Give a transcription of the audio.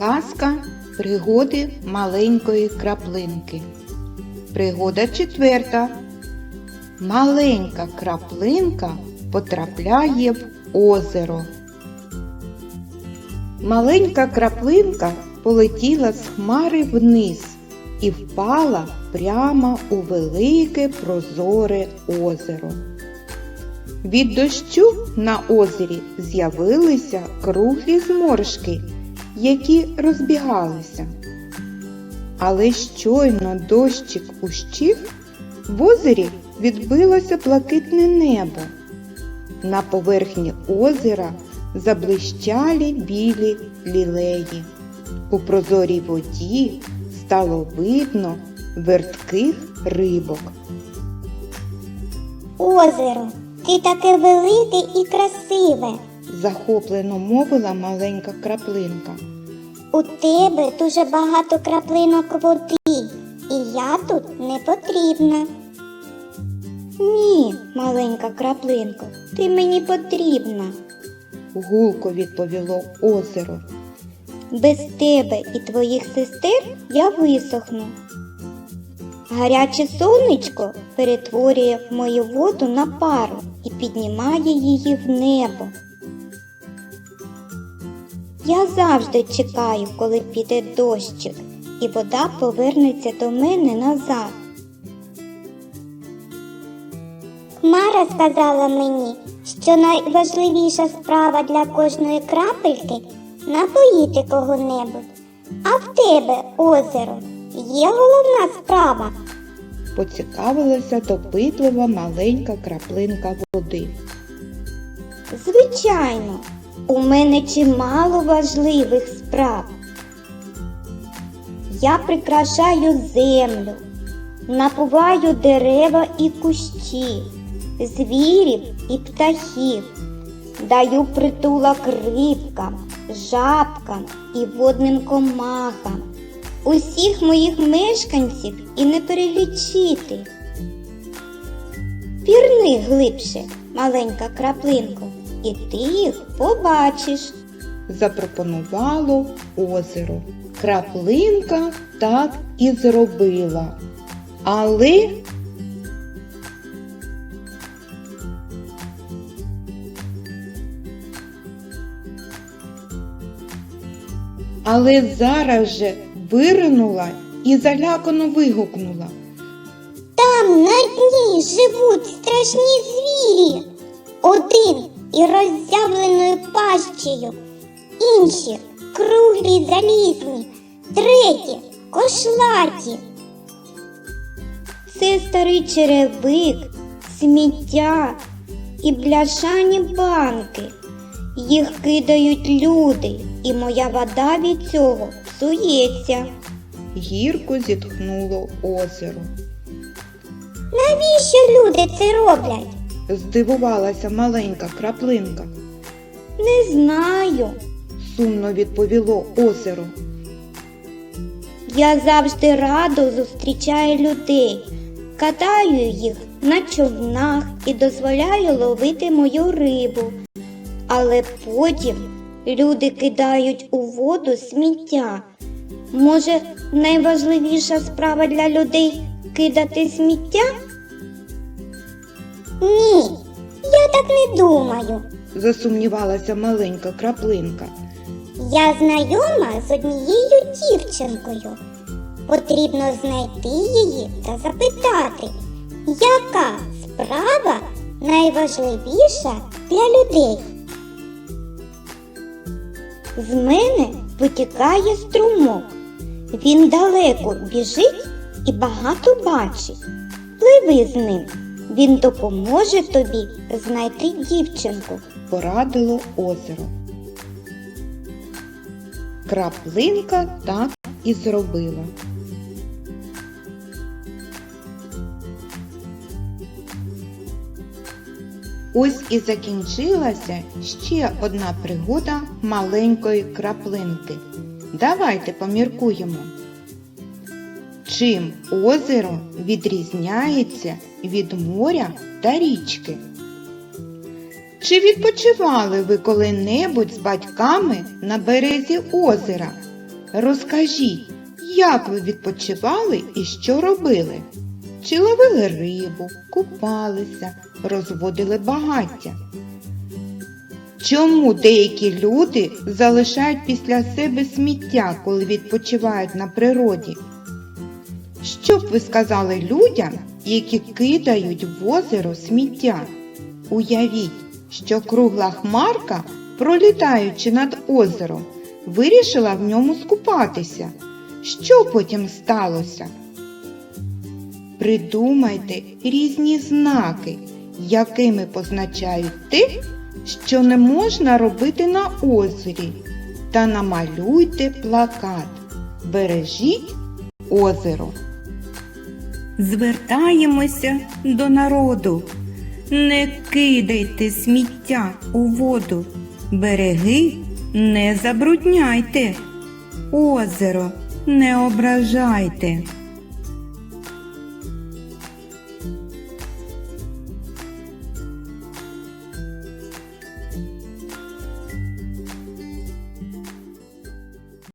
Казка Пригоди маленької краплинки. Пригода четверта. Маленька краплинка потрапляє в озеро. Маленька краплинка полетіла з хмари вниз і впала прямо у велике прозоре озеро. Від дощу на озері з'явилися круглі зморшки, які розбігалися. Але щойно дощик ущив, в озері відбилося блакитне небо. На поверхні озера заблищали білі лілеї. У прозорій воді стало видно вертких рибок. Озеро, ти таке велике і красиве. Захоплено мовила маленька краплинка. У тебе дуже багато краплинок води, і я тут не потрібна. Ні, маленька краплинко, ти мені потрібна. Гулко відповіло озеро. Без тебе і твоїх сестер я висохну. Гаряче сонечко перетворює мою воду на пару і піднімає її в небо. Я завжди чекаю, коли піде дощик, і вода повернеться до мене назад. Хмара сказала мені, що найважливіша справа для кожної крапельки напоїти кого-небудь. А в тебе, озеро, є головна справа. Поцікавилася допитлива маленька краплинка води. Звичайно, у мене чимало важливих справ. Я прикрашаю землю, напуваю дерева і кущі, звірів і птахів, даю притулок рибкам, жабкам і водним комахам. Усіх моїх мешканців і не перелічити. Пірни глибше, маленька краплинко, і ти їх побачиш. Запропонувало озеро. Краплинка так і зробила. Але Але зараз же виринула і залякано вигукнула. Там на дні живуть страшні звірі. І роззявленою пащею, інші круглі залізні, треті кошлаті. Це старий черевик, сміття і бляшані банки. Їх кидають люди, і моя вода від цього псується. Гірко зітхнуло озеро. Навіщо люди це роблять? Здивувалася маленька краплинка. Не знаю. Сумно відповіло озеро. Я завжди радо зустрічаю людей, катаю їх на човнах і дозволяю ловити мою рибу. Але потім люди кидають у воду сміття. Може, найважливіша справа для людей кидати сміття? Ні, я так не думаю. Засумнівалася маленька краплинка. Я знайома з однією дівчинкою. Потрібно знайти її та запитати, яка справа найважливіша для людей. З мене витікає струмок. Він далеко біжить і багато бачить. Пливи з ним. Він допоможе тобі знайти дівчинку. Порадило озеро. Краплинка так і зробила. Ось і закінчилася ще одна пригода маленької краплинки. Давайте поміркуємо. Чим озеро відрізняється від моря та річки? Чи відпочивали ви коли-небудь з батьками на березі озера? Розкажіть, як ви відпочивали і що робили? Чи ловили рибу, купалися, розводили багаття? Чому деякі люди залишають після себе сміття, коли відпочивають на природі? Що б ви сказали людям, які кидають в озеро сміття? Уявіть, що кругла хмарка, пролітаючи над озером, вирішила в ньому скупатися. Що потім сталося? Придумайте різні знаки, якими позначають те, що не можна робити на озері, та намалюйте плакат. Бережіть озеро. Звертаємося до народу. Не кидайте сміття у воду, береги не забрудняйте, озеро не ображайте.